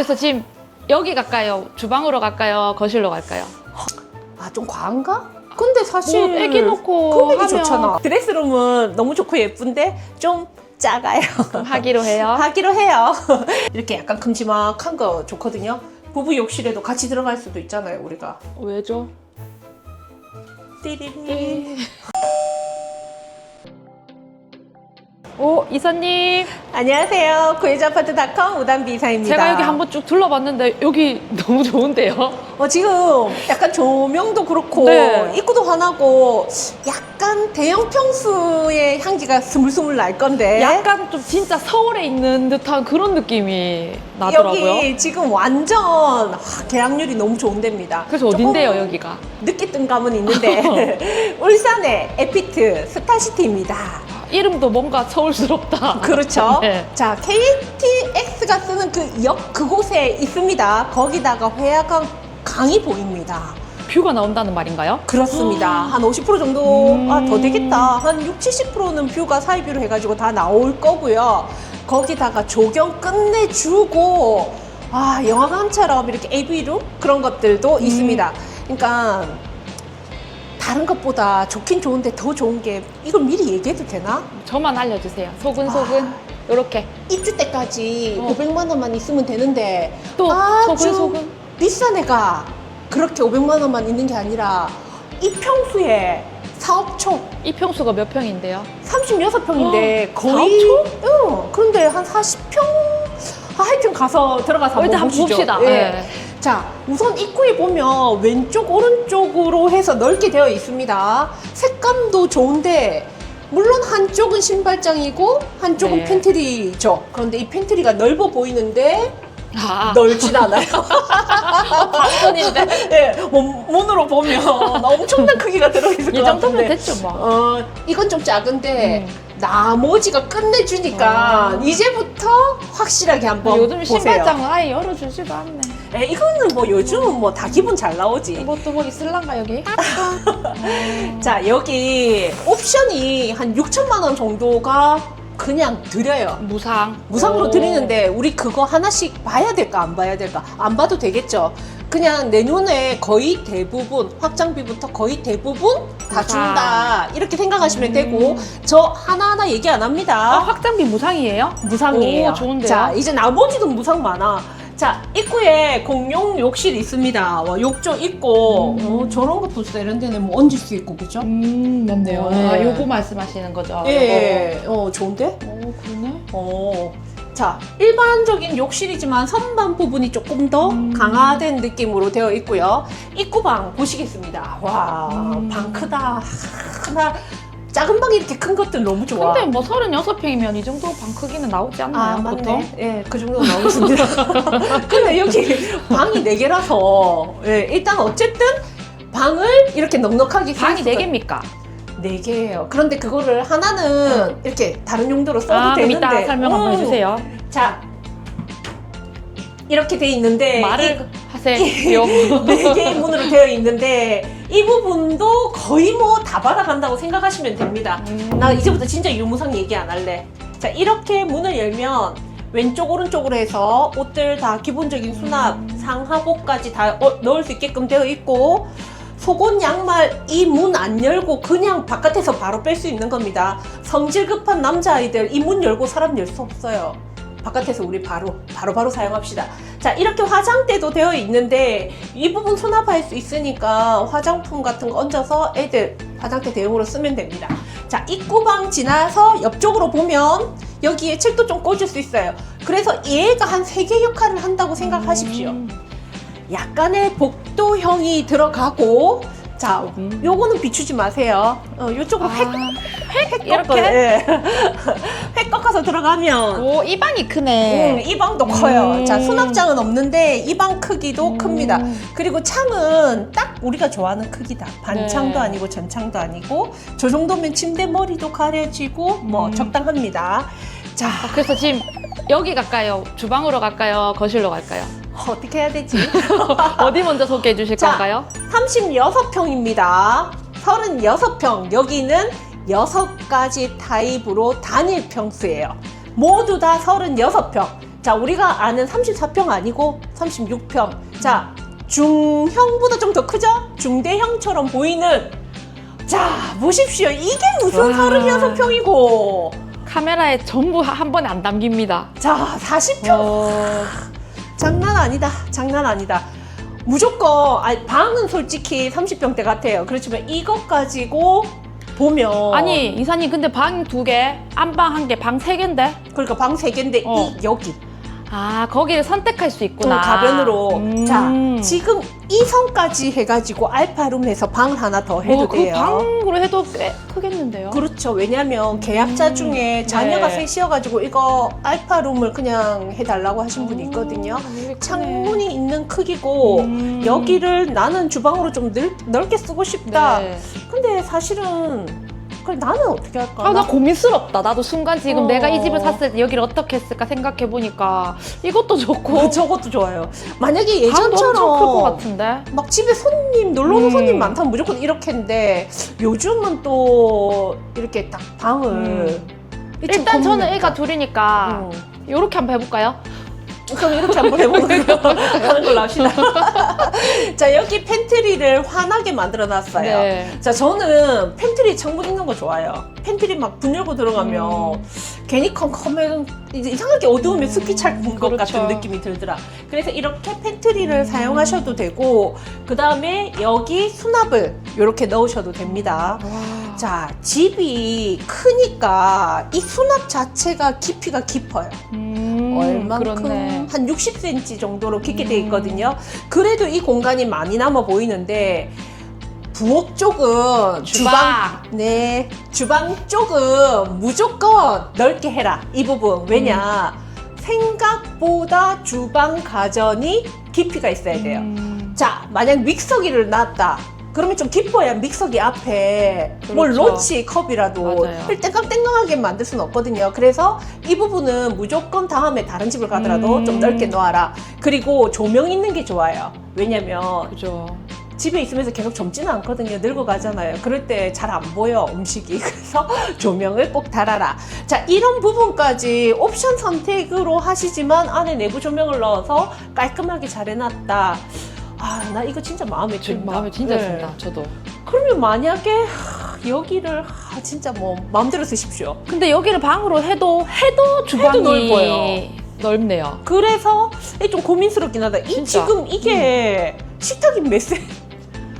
그래서 지금 여기 갈까요? 주방으로 갈까요? 거실로 갈까요? 아 좀 과한가? 근데 사실 뭐 애기 놓고 금액이 하면 좋잖아. 드레스룸은 너무 좋고 예쁜데 좀 작아요. 하기로 해요. 하기로 해요. 이렇게 약간 큼지막한 거 좋거든요. 부부 욕실에도 같이 들어갈 수도 있잖아요, 우리가. 왜죠? 띠리리. 오 이사님 안녕하세요. 구해자아파트닷컴 우담비 이사입니다. 제가 여기 한번 쭉 둘러봤는데 여기 너무 좋은데요? 어, 지금 약간 조명도 그렇고 네. 입구도 환하고 약간 대형 평수의 향기가 스물스물 날 건데 약간 좀 진짜 서울에 있는 듯한 그런 느낌이 나더라고요. 여기 지금 완전 아, 계약률이 너무 좋은 데입니다. 그래서 어딘데요 여기가? 늦게 뜬 감은 있는데 울산의 에피트 스타시티입니다. 이름도 뭔가 서울스럽다. 그렇죠. 네. 자, KTX가 쓰는 그 역 그곳에 있습니다. 거기다가 회화강 강이 보입니다. 뷰가 나온다는 말인가요? 그렇습니다. 한 50% 정도, 음. 아, 더 되겠다. 한 6, 70%는 뷰가 사이뷰로 해가지고 다 나올 거고요. 거기다가 조경 끝내주고, 아, 영화관처럼 이렇게 AV룸? 그런 것들도 음. 있습니다. 그러니까, 다른 것보다 좋긴 좋은데 더 좋은 게, 이걸 미리 얘기해도 되나? 저만 알려주세요. 소근소근 이렇게 입주 때까지 어. 500만 원만 있으면 되는데, 또 아주 소근소근 비싼 애가 그렇게 500만 원만 있는 게 아니라, 이 평수에 4억 초, 이 평수가 몇 평인데요? 36평인데 어, 거의 응, 그런데 한 40평 아, 하여튼 가서 들어가서 어, 일단 한번 한번 보시죠. 봅시다. 예. 네. 자, 우선 입구에 보면 왼쪽 오른쪽으로 해서 넓게 되어 있습니다. 색감도 좋은데 물론 한쪽은 신발장이고 한쪽은 네. 팬트리죠. 그런데 이 팬트리가 넓어 보이는데 아, 넓진 않아요. 방전인데 예, 몸, 문으로 보면 엄청난 크기가 들어있을 이것 정도면 같은데. 됐죠 뭐. 어, 이건 좀 작은데 음. 나머지가 끝내주니까 어. 이제부터 확실하게 한번 요즘 보세요. 신발장은 아예 열어주지도 않네. 에, 이거는 뭐 요즘은 뭐 다 기분 잘 나오지. 이것도 뭐 있을란가 여기? 자 여기 옵션이 한 6천만 원 정도가 그냥 드려요. 무상. 무상으로 오. 드리는데 우리 그거 하나씩 봐야 될까 안 봐야 될까 안 봐도 되겠죠. 그냥 내 눈에 거의 대부분 확장비부터 거의 대부분 다 무상. 준다 이렇게 생각하시면 음. 되고 저 하나하나 얘기 안 합니다. 아 확장비 무상이에요? 무상이에요. 오, 좋은데요? 자, 이제 나머지도 무상 많아. 자, 입구에 공용 욕실 있습니다. 와, 욕조 있고, 음. 어, 저런 거 보세요. 이런 데는 뭐 얹을 수 있고, 그죠? 음 맞네요. 네. 아 요거 말씀하시는 거죠? 예, 어, 좋은데? 요거. 오 그러네. 어. 자, 일반적인 욕실이지만 선반 부분이 조금 더 음. 강화된 느낌으로 되어 있고요. 입구방 보시겠습니다. 와, 음. 방 크다. 하나, 작은 방이 이렇게 큰 것들 너무 좋아. 근데 뭐 36평이면 이 정도 방 크기는 나오지 않나요? 아, 보통? 맞네. 예, 그 정도 나오겠습니다. 근데 여기 방이 네개라서 예, 일단 어쨌든 방을 이렇게 넉넉하게 방이 쓸 수가- 4개입니까? 네 개예요. 그런데 그거를 하나는 이렇게 다른 용도로 써도 아, 그럼 되는데. 이따 설명 한번 음. 해주세요. 자, 이렇게 돼 있는데 말을 하세요. 네 개의 문으로 되어 있는데 이 부분도 거의 뭐 다 받아간다고 생각하시면 됩니다. 음. 나 이제부터 진짜 유무상 얘기 안 할래. 자, 이렇게 문을 열면 왼쪽 오른쪽으로 해서 옷들 다 기본적인 수납, 상하복까지 다 어- 넣을 수 있게끔 되어 있고 속옷 양말 이 문 안 열고 그냥 바깥에서 바로 뺄 수 있는 겁니다. 성질 급한 남자아이들 이 문 열고 사람 열 수 없어요. 바깥에서 우리 바로 바로 바로 사용합시다. 자 이렇게 화장대도 되어 있는데 이 부분 수납할 수 있으니까 화장품 같은 거 얹어서 애들 화장대 대용으로 쓰면 됩니다. 자 입구방 지나서 옆쪽으로 보면 여기에 책도 좀 꽂을 수 있어요. 그래서 얘가 한 세 개 역할을 한다고 생각하십시오. 음. 약간의 복도형이 들어가고 자 음. 요거는 비추지 마세요. 어, 요쪽으로 아, 획, 획 이렇게? 예. 획 꺾어서 들어가면 오, 이 방이 음, 크네. 이 방도 커요. 음. 자, 수납장은 없는데 이 방 크기도 음. 큽니다. 그리고 창은 딱 우리가 좋아하는 크기다. 반창도 네. 아니고 전창도 아니고 저 정도면 침대 머리도 가려지고 뭐 음. 적당합니다. 자, 아, 그래서 지금 여기 갈까요? 주방으로 갈까요? 거실로 갈까요? 어떻게 해야 되지? 어디 먼저 소개해 주실 자. 건가요? 36평입니다. 36평. 여기는 6가지 타입으로 단일 평수예요. 모두 다 36평. 자, 우리가 아는 34평 아니고 36평. 자, 중형보다 좀 더 크죠? 중대형처럼 보이는. 자, 보십시오. 이게 무슨 와. 36평이고. 카메라에 전부 한 번에 안 담깁니다. 자, 40평. 어, 장난 아니다. 장난 아니다. 무조건, 아니, 방은 솔직히 30평대 같아요. 그렇지만 이것 가지고 보면. 아니 이사님 근데 방 두 개, 안방 한 개, 방 세 개인데? 그러니까 방 세 개인데, 어. 이, 여기. 아 거기를 선택할 수 있구나. 좀 가변으로. 음. 자, 지금 이 성까지 해가지고 알파룸에서 방을 하나 더 해도 뭐, 그 돼요. 방으로 해도 꽤 크겠는데요. 그렇죠. 왜냐면 계약자 음. 중에 자녀가 네. 셋이어가지고 이거 알파룸을 그냥 해달라고 하신 분이 있거든요. 오, 되게 크네. 창문이 있는 크기고 음. 여기를 나는 주방으로 좀 넓, 넓게 쓰고 싶다. 네. 근데 사실은 그래 나는 어떻게 할까? 아, 나 고민스럽다. 나도 순간 지금 어. 내가 이 집을 샀을 때 여기를 어떻게 했을까 생각해 보니까 이것도 좋고 어, 저것도 좋아요. 만약에 클것 예전처럼 같은데. 막 집에 손님 놀러 오는 음. 손님 많다면 무조건 이렇게인데 요즘은 또 이렇게 딱 방을 음. 일단 저는. 애가 둘이니까 음. 이렇게 한번 해볼까요? 그럼 이렇게 한번 해보는 거 하는 걸로 합시다. 자 여기 팬트리를 환하게 만들어 놨어요. 네. 자 저는 팬트리 창문 있는 거 좋아해요. 팬트리 막문 열고 들어가면 음. 괜히 컴컴하면 이제 이상하게 어두우면 음, 습기 찰것 그렇죠. 같은 느낌이 들더라. 그래서 이렇게 팬트리를 음. 사용하셔도 되고 그 다음에 여기 수납을 이렇게 넣으셔도 됩니다. 와. 자 집이 크니까 이 수납 자체가 깊이가 깊어요. 음, 얼만큼 그렇네. 한 60cm 정도로 깊게 돼 음. 있거든요. 그래도 이 공간이 많이 남아 보이는데 부엌 쪽은 주방. 네 주방 쪽은 무조건 넓게 해라 이 부분 왜냐 음. 생각보다 주방 가전이 깊이가 있어야 돼요. 음. 자 만약 믹서기를 놨다. 그러면 좀 깊어야 믹서기 앞에 뭘 그렇죠. 놓지 컵이라도 맞아요. 땡깡땡깡하게 만들 수는 없거든요. 그래서 이 부분은 무조건 다음에 다른 집을 가더라도 음. 좀 넓게 놓아라. 그리고 조명 있는 게 좋아요. 왜냐면 그죠. 집에 있으면서 계속 젊지는 않거든요. 늙어가잖아요. 그럴 때 잘 안 보여 음식이. 그래서 조명을 꼭 달아라. 자 이런 부분까지 옵션 선택으로 하시지만 안에 내부 조명을 넣어서 깔끔하게 잘 해놨다. 아 나 이거 진짜 마음에 든다. 마음에 진짜 네. 든다. 저도. 그러면 만약에 하, 여기를 하, 진짜 뭐 마음대로 쓰십시오. 근데 여기를 방으로 해도 해도 주방이 넓어요. 넓네요. 그래서 좀 고민스럽긴 하다. 이 진짜. 음. 지금 이게 식탁이 몇 세?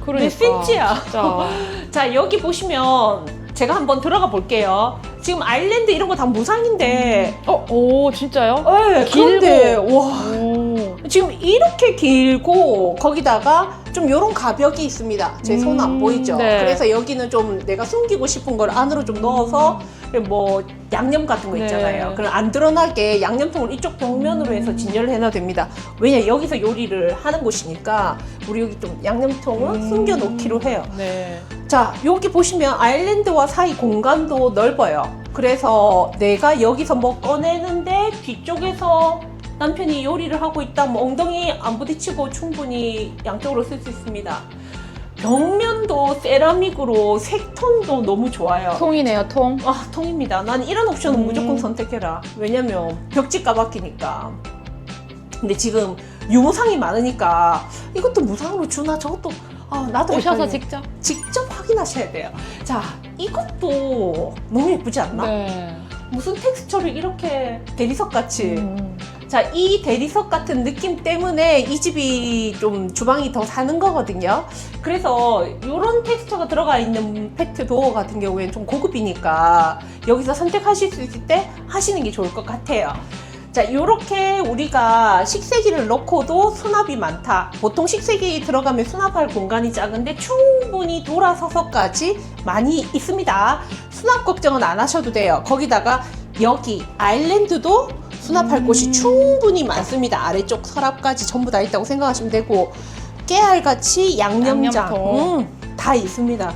그러니까 센치야? 진짜. 자 여기 보시면 제가 한번 들어가 볼게요. 지금 아일랜드 이런 거 다 무상인데. 어, 오 진짜요? 네, 길고. 그런데 와 오. 지금 이렇게 길고 거기다가 좀 요런 가벽이 있습니다. 제 손 안 음, 보이죠? 네. 그래서 여기는 좀 내가 숨기고 싶은 걸 안으로 좀 넣어서 뭐 양념 같은 거 네. 있잖아요. 그럼 안 드러나게 양념통을 이쪽 벽면으로 해서 진열을 해놔도 됩니다. 왜냐 여기서 요리를 하는 곳이니까 우리 여기 좀 양념통은 음. 숨겨놓기로 해요. 네. 자, 여기 보시면 아일랜드와 사이 공간도 넓어요. 그래서 내가 여기서 뭐 꺼내는데 뒤쪽에서 남편이 요리를 하고 있다, 뭐 엉덩이 안 부딪히고 충분히 양쪽으로 쓸 수 있습니다. 벽면도 세라믹으로 색톤도 너무 좋아요. 통이네요, 통. 아, 통입니다. 난 이런 옵션은 음. 무조건 선택해라. 왜냐면 벽지 까박히니까. 근데 지금 유무상이 많으니까 이것도 무상으로 주나 저것도 아, 나도 오셔서. 직접. 직접 확인하셔야 돼요. 자, 이것도 너무 예쁘지 않나? 네. 무슨 텍스처를 이렇게 대리석 같이. 음. 자, 이 대리석 같은 느낌 때문에 이 집이 좀 주방이 더 사는 거거든요. 그래서 이런 텍스처가 들어가 있는 페트 도어 같은 경우에는 좀 고급이니까 여기서 선택하실 수 있을 때 하시는 게 좋을 것 같아요. 자, 이렇게 우리가 식세기를 넣고도 수납이 많다. 보통 식세기 들어가면 수납할 공간이 작은데 충분히 돌아서서까지 많이 있습니다. 수납 걱정은 안 하셔도 돼요. 거기다가 여기 아일랜드도 수납할 음. 곳이 충분히 많습니다. 아래쪽 서랍까지 전부 다 있다고 생각하시면 되고 깨알같이 양념장. 음, 다 있습니다.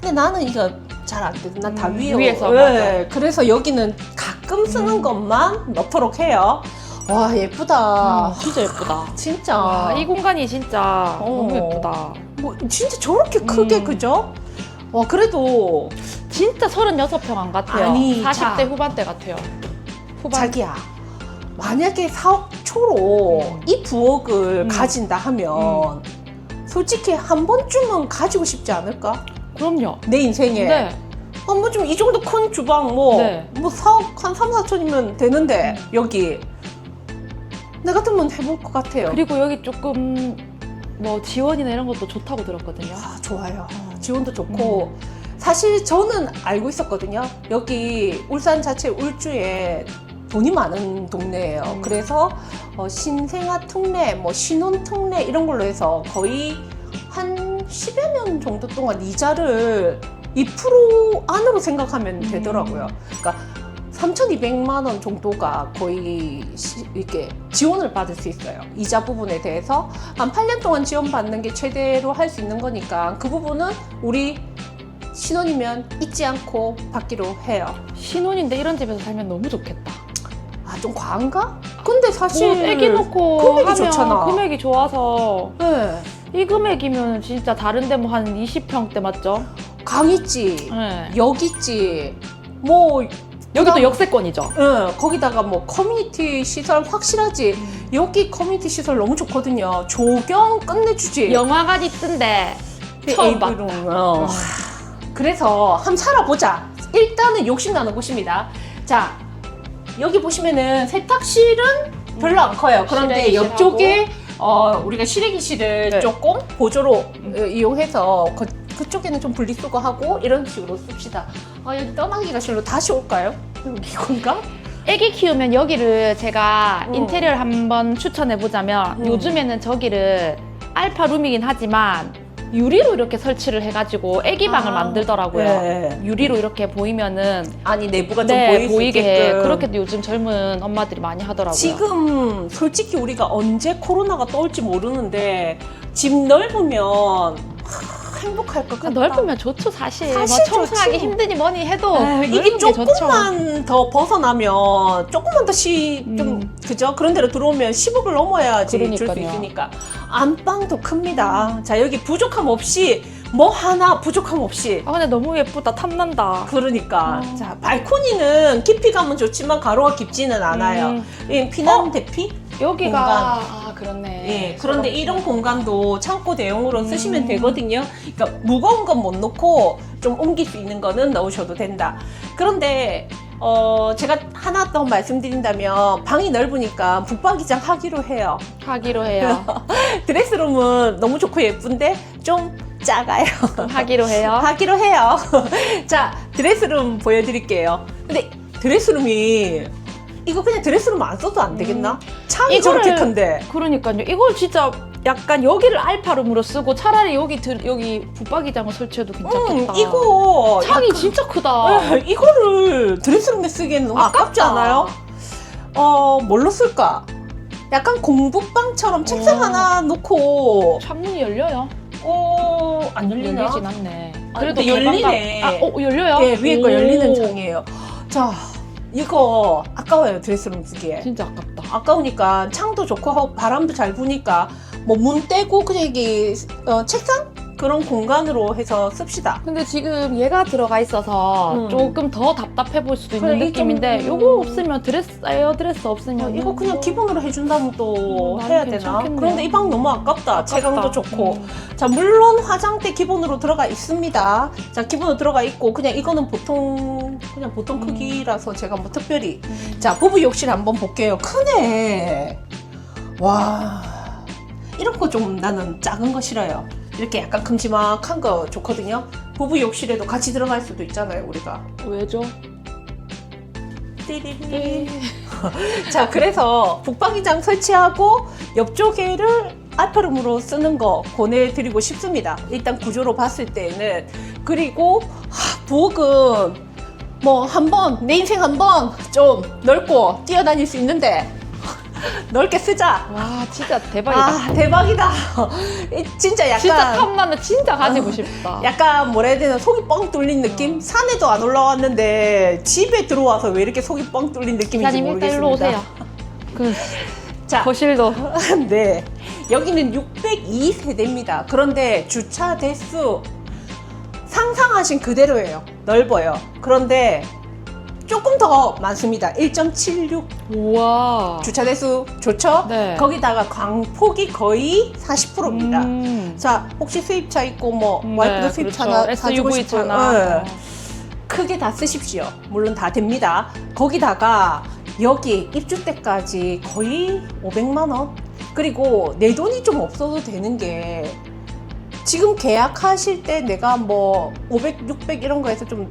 근데 나는 이거 잘안 돼. 난다 음, 위에 위에서, 네, 그래서 여기는 가끔 쓰는 음. 것만 넣도록 해요. 와 예쁘다. 음, 진짜 예쁘다. 진짜. 와, 이 공간이 진짜 어. 너무 예쁘다. 뭐 진짜 저렇게 크게 음. 그죠? 와 그래도 진짜 36평 안 같아요. 아니, 40대 자. 후반대 같아요. 후반. 자기야 만약에 4억 초로 음. 이 부엌을 음. 가진다 하면 솔직히 한 번쯤은 가지고 싶지 않을까? 그럼요. 내 인생에. 네. 한번좀이 정도 큰 주방 뭐, 네. 뭐 4억 한 3, 4천이면 되는데 음. 여기 나 같으면 해볼 것 같아요. 그리고 여기 조금 뭐 지원이나 이런 것도 좋다고 들었거든요. 아, 좋아요. 지원도 좋고 사실 저는 알고 있었거든요. 여기 울산 자체 울주에 돈이 많은 동네예요. 음. 그래서 어, 신생아 특례, 뭐 신혼 특례 이런 걸로 해서 거의 한 10여 년 정도 동안 이자를 2% 안으로 생각하면 음. 되더라고요. 그러니까 3,200만 원 정도가 거의 시- 이렇게 지원을 받을 수 있어요. 이자 부분에 대해서 한 8년 동안 지원받는 게 최대로 할 수 있는 거니까 그 부분은 우리 신혼이면 잊지 않고 받기로 해요. 신혼인데 이런 집에서 살면 너무 좋겠다. 아, 좀 과한가? 근데 사실. 뭐 애기 놓고 금액이 하면 좋잖아. 금액이 좋아서 네. 이 금액이면 진짜 다른데 뭐 한 20평대 맞죠? 강 있지, 네. 역 있지, 뭐, 여기도 역세권이죠. 응, 거기다가 뭐 커뮤니티 시설 확실하지. 여기 커뮤니티 시설 너무 좋거든요. 조경 끝내주지. 영화관 있던데 처음 봤다. A룸. 어. 그래서 한번 살아보자. 일단은 욕심나는 곳입니다. 자, 여기 보시면은 세탁실은 별로 안 커요. 그런데 실외기실하고. 옆쪽에 어, 우리가 실외기실을 네. 조금 보조로 음. 어, 이용해서 그, 그쪽에는 좀 분리수거하고 이런 식으로 씁시다. 아, 여기 떠나기가 싫로 다시 올까요? 여기 건가? 애기 키우면 여기를 제가 음. 인테리어를 한번 추천해 보자면 음. 요즘에는 저기를 알파 룸이긴 하지만 유리로 이렇게 설치를 해가지고 애기 방을 아, 만들더라고요. 네. 유리로 이렇게 보이면은 아니 내부가 좀 네, 수 보이게 있게끔. 그렇게도 요즘 젊은 엄마들이 많이 하더라고요. 지금 솔직히 우리가 언제 코로나가 떠올지 모르는데 집 넓으면 하, 행복할 것 같다. 넓으면 좋죠 사실. 사실 뭐 청소하기 좋지. 힘드니 뭐니 해도 에이, 넓은 이게. 조금만 더 벗어나면 조금만 더 시, 좀, 음. 그죠? 그런 데로 들어오면 10억을 넘어야지 줄 수. 있으니까. 안방도 큽니다. 자, 여기 부족함 없이, 뭐 하나 부족함 없이. 아 근데 너무 예쁘다 탐난다. 그러니까. 어. 자, 발코니는 깊이감은 좋지만 가로가 깊지는 않아요. 음, 이 피난 대피? 여기가 공간. 아 그렇네. 예, 그런데 이런 공간도 창고 대용으로 음. 쓰시면 되거든요. 그러니까 무거운 건못 놓고 좀 옮길 수 있는 거는 넣으셔도 된다. 그런데 어, 제가 하나 더 말씀드린다면 방이 넓으니까 북박이장 하기로 해요. 하기로 해요. 드레스룸은 너무 좋고 예쁜데 좀 작아요. 하기로 해요. 하기로 해요. 자, 드레스룸 보여드릴게요. 근데 드레스룸이 이거 그냥 드레스룸 안 써도 안 되겠나? 창이 음. 이거를- 저렇게 큰데. 그러니까요. 이걸 진짜 약간 여기를 알파룸으로 쓰고 차라리 여기 들, 여기 붙박이장을 설치해도 음, 괜찮겠다. 이거 창이 약간- 진짜 크다. 에, 이거를 드레스룸에 쓰기에는 너무 아깝지 아깝다. 않아요? 어, 뭘로 쓸까? 약간 공부방처럼 책상 오. 하나 놓고 창문이 열려요. 어, 안 열리나? 열리진 않네. 아, 그래도 열리네. 아, 어, 열려요? 예, 위에 거 오. 열리는 창이에요. 자, 이거 아까워요 드레스룸 쓰기에. 진짜 아깝다. 아까우니까 창도 좋고 바람도 잘 부니까 뭐 문 떼고 그냥 이게 어, 책상 그런 공간으로 해서 씁시다. 근데 지금 얘가 들어가 있어서 음. 조금 더 답답해 보일 수도 있는 그래, 느낌인데 좀- 요거 없으면 드레스 에어 드레스 없으면 어, 이거 그냥 뭐- 기본으로 해준다면 또 음, 나는 해야 되나? 괜찮겠네요. 그런데 이 방 너무 아깝다. 아깝다. 채광도 좋고. 음. 자, 물론 화장대 기본으로 들어가 있습니다. 자, 기본으로 들어가 있고, 그냥 이거는 보통, 그냥 보통 음. 크기라서 제가 뭐 특별히. 음. 자, 부부 욕실 한번 볼게요. 크네. 와. 이런 거 좀 나는 작은 거 싫어요. 이렇게 약간 큼지막한 거 좋거든요. 부부 욕실에도 같이 들어갈 수도 있잖아요, 우리가. 왜죠? 띠리리. 자, 그래서 북방이장 설치하고 옆쪽에를 알파룸으로 쓰는 거 보내드리고 싶습니다. 일단 구조로 봤을 때는. 그리고 하, 부엌은 뭐 한 번, 내 인생 한 번 좀 넓고 뛰어다닐 수 있는데 넓게 쓰자. 와 진짜 대박이다. 아, 대박이다. 이 진짜 약간. 진짜 탐나는 진짜 가지고 싶다. 약간 뭐라 해야 되나 속이 뻥 뚫린 느낌? 어. 산에도 안 올라왔는데 집에 들어와서 왜 이렇게 속이 뻥 뚫린 느낌인지 기사님 일단 일로 모르겠습니다. 오세요. 그 자, 거실도 네. 여기는 602세대입니다. 그런데 주차 대수 상상하신 그대로예요. 넓어요. 그런데 조금 더 많습니다. 1.76 우와. 주차 대수 좋죠? 네. 거기다가 광폭이 거의 40%입니다. 음. 자, 혹시 수입차 있고 뭐 네, 와이프도 수입차 나 그렇죠. 사주고 SUV 싶어요. 차나. 네. 크게 다 쓰십시오. 물론 다 됩니다. 거기다가 여기 입주 때까지 거의 500만 원. 그리고 내 돈이 좀 없어도 되는 게 지금 계약하실 때 내가 뭐 500, 600 이런 거에서 좀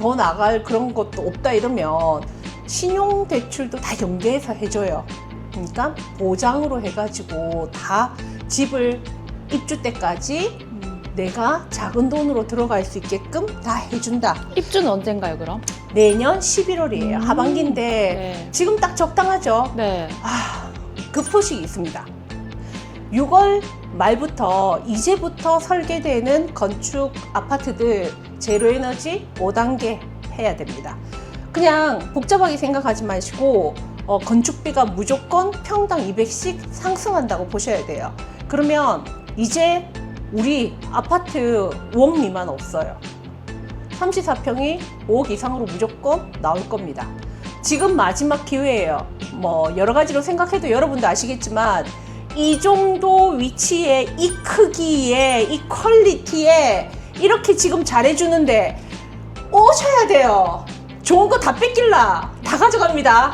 더 나갈 그런 것도 없다 이러면 신용 대출도 다 연계해서 해줘요. 그러니까 보장으로 해가지고 다 집을 입주 때까지 음. 내가 작은 돈으로 들어갈 수 있게끔 다 해준다. 입주는 언젠가요, 그럼? 내년 11월이에요. 음. 하반기인데 네. 지금 딱 적당하죠. 네. 아, 급소식이 있습니다. 6월 말부터 이제부터 설계되는 건축 아파트들 제로 에너지 5단계 해야 됩니다. 그냥 복잡하게 생각하지 마시고 어, 건축비가 무조건 평당 200씩 상승한다고 보셔야 돼요. 그러면 이제 우리 아파트 5억 미만 없어요. 34평이 5억 이상으로 무조건 나올 겁니다. 지금 마지막 기회예요. 뭐 여러 가지로 생각해도 여러분도 아시겠지만 이 정도 위치에 이 크기에 이 퀄리티에 이렇게 지금 잘해주는데 오셔야 돼요. 좋은 거 다 뺏길라 다 가져갑니다.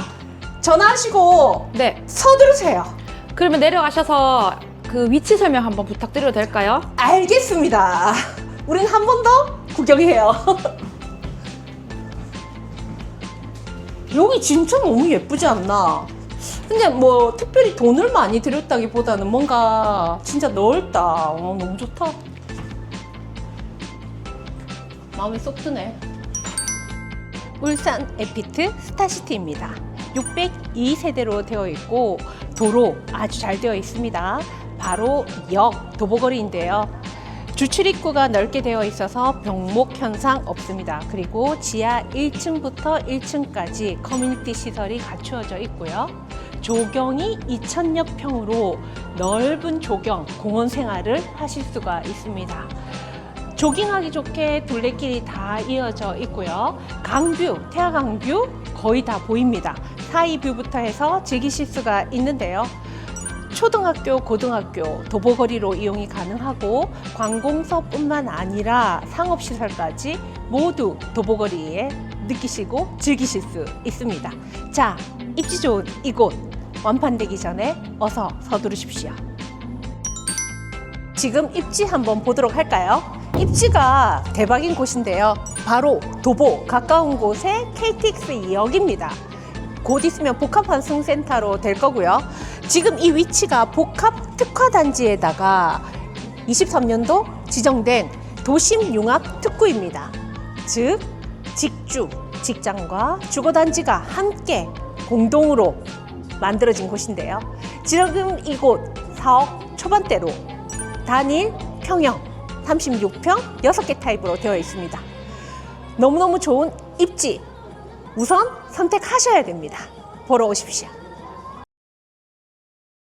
전화하시고 네. 서두르세요. 그러면 내려가셔서 그 위치 설명 한번 부탁드려도 될까요? 알겠습니다. 우린 한 번 더 구경해요. 여기 진짜 너무 예쁘지 않나? 근데 뭐 특별히 돈을 많이 들였다기보다는 뭔가 진짜 넓다. 어, 너무 좋다. 마음에 쏙 드네. 울산 에피트 스타시티입니다. 602세대로 되어 있고 도로 아주 잘 되어 있습니다. 바로 역 도보거리인데요. 주출입구가 넓게 되어 있어서 병목 현상 없습니다. 그리고 지하 1층부터 1층까지 커뮤니티 시설이 갖추어져 있고요. 조경이 2천여 평으로 넓은 조경 공원 생활을 하실 수가 있습니다. 조깅하기 좋게 둘레길이 다 이어져 있고요. 강뷰, 태화강뷰 거의 다 보입니다. 사이 뷰부터 해서 즐기실 수가 있는데요. 초등학교, 고등학교 도보거리로 이용이 가능하고 관공서뿐만 아니라 상업시설까지 모두 도보거리에 느끼시고 즐기실 수 있습니다. 자, 입지 좋은 이곳 완판되기 전에 어서 서두르십시오. 지금 입지 한번 보도록 할까요? 입지가 대박인 곳인데요. 바로 도보 가까운 곳에 KTX 2역입니다. 곧 있으면 복합환승센터로 될 거고요. 지금 이 위치가 복합 특화 단지에다가 23년도 지정된 도심 융합 특구입니다. 즉 직주, 직장과 주거 단지가 함께 공동으로 만들어진 곳인데요. 지금 이곳 4억 초반대로 단일 평형 36평 6개 타입으로 되어 있습니다. 너무너무 좋은 입지 우선 선택하셔야 됩니다. 보러 오십시오.